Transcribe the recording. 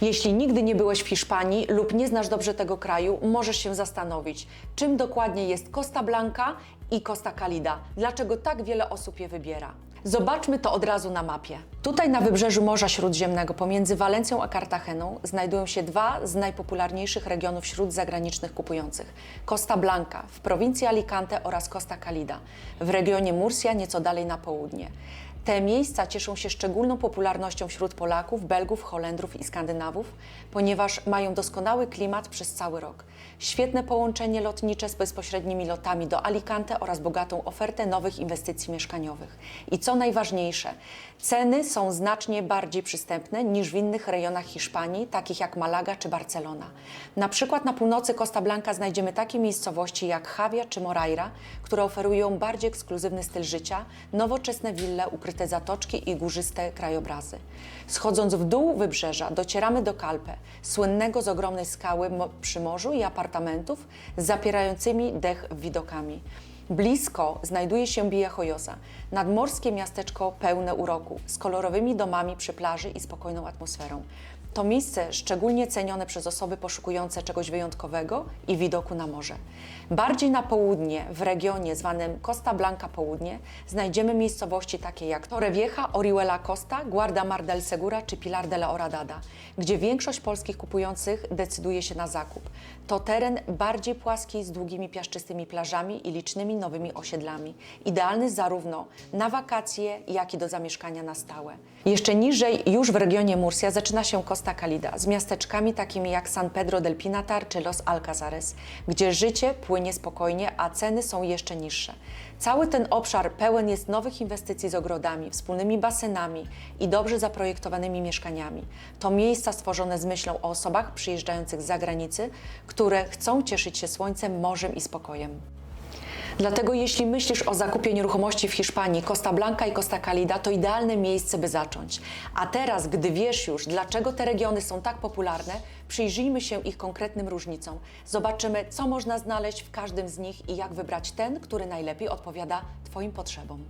Jeśli nigdy nie byłeś w Hiszpanii lub nie znasz dobrze tego kraju, możesz się zastanowić, czym dokładnie jest Costa Blanca i Costa Calida. Dlaczego tak wiele osób je wybiera? Zobaczmy to od razu na mapie. Tutaj na wybrzeżu Morza Śródziemnego, pomiędzy Walencją a Cartageną, znajdują się dwa z najpopularniejszych regionów wśród zagranicznych kupujących: Costa Blanca w prowincji Alicante oraz Costa Calida w regionie Murcia, nieco dalej na południe. Te miejsca cieszą się szczególną popularnością wśród Polaków, Belgów, Holendrów i Skandynawów, ponieważ mają doskonały klimat przez cały rok. Świetne połączenie lotnicze z bezpośrednimi lotami do Alicante oraz bogatą ofertę nowych inwestycji mieszkaniowych. I co najważniejsze, ceny są znacznie bardziej przystępne niż w innych rejonach Hiszpanii, takich jak Malaga czy Barcelona. Na przykład na północy Costa Blanca znajdziemy takie miejscowości jak Javia czy Moraira, które oferują bardziej ekskluzywny styl życia, nowoczesne wille, ukryte zatoczki i górzyste krajobrazy. Schodząc w dół wybrzeża docieramy do Calpe, słynnego z ogromnej skały przy morzu i apartamentów z zapierającymi dech widokami. Blisko znajduje się Villajoyosa, nadmorskie miasteczko pełne uroku, z kolorowymi domami przy plaży i spokojną atmosferą. To miejsce szczególnie cenione przez osoby poszukujące czegoś wyjątkowego i widoku na morze. Bardziej na południe, w regionie zwanym Costa Blanca Południe, znajdziemy miejscowości takie jak Torrevieja, Orihuela Costa, Guarda Mar del Segura czy Pilar de la Horadada, gdzie większość polskich kupujących decyduje się na zakup. To teren bardziej płaski z długimi piaszczystymi plażami i licznymi nowymi osiedlami, idealny zarówno na wakacje, jak i do zamieszkania na stałe. Jeszcze niżej, już w regionie Murcia, zaczyna się Costa Calida z miasteczkami takimi jak San Pedro del Pinatar czy Los Alcazares, gdzie życie płynie spokojnie, a ceny są jeszcze niższe. Cały ten obszar pełen jest nowych inwestycji z ogrodami, wspólnymi basenami i dobrze zaprojektowanymi mieszkaniami. To miejsca stworzone z myślą o osobach przyjeżdżających z zagranicy, które chcą cieszyć się słońcem, morzem i spokojem. Dlatego jeśli myślisz o zakupie nieruchomości w Hiszpanii, Costa Blanca i Costa Calida to idealne miejsce, by zacząć. A teraz, gdy wiesz już, dlaczego te regiony są tak popularne, przyjrzyjmy się ich konkretnym różnicom. Zobaczymy, co można znaleźć w każdym z nich i jak wybrać ten, który najlepiej odpowiada Twoim potrzebom.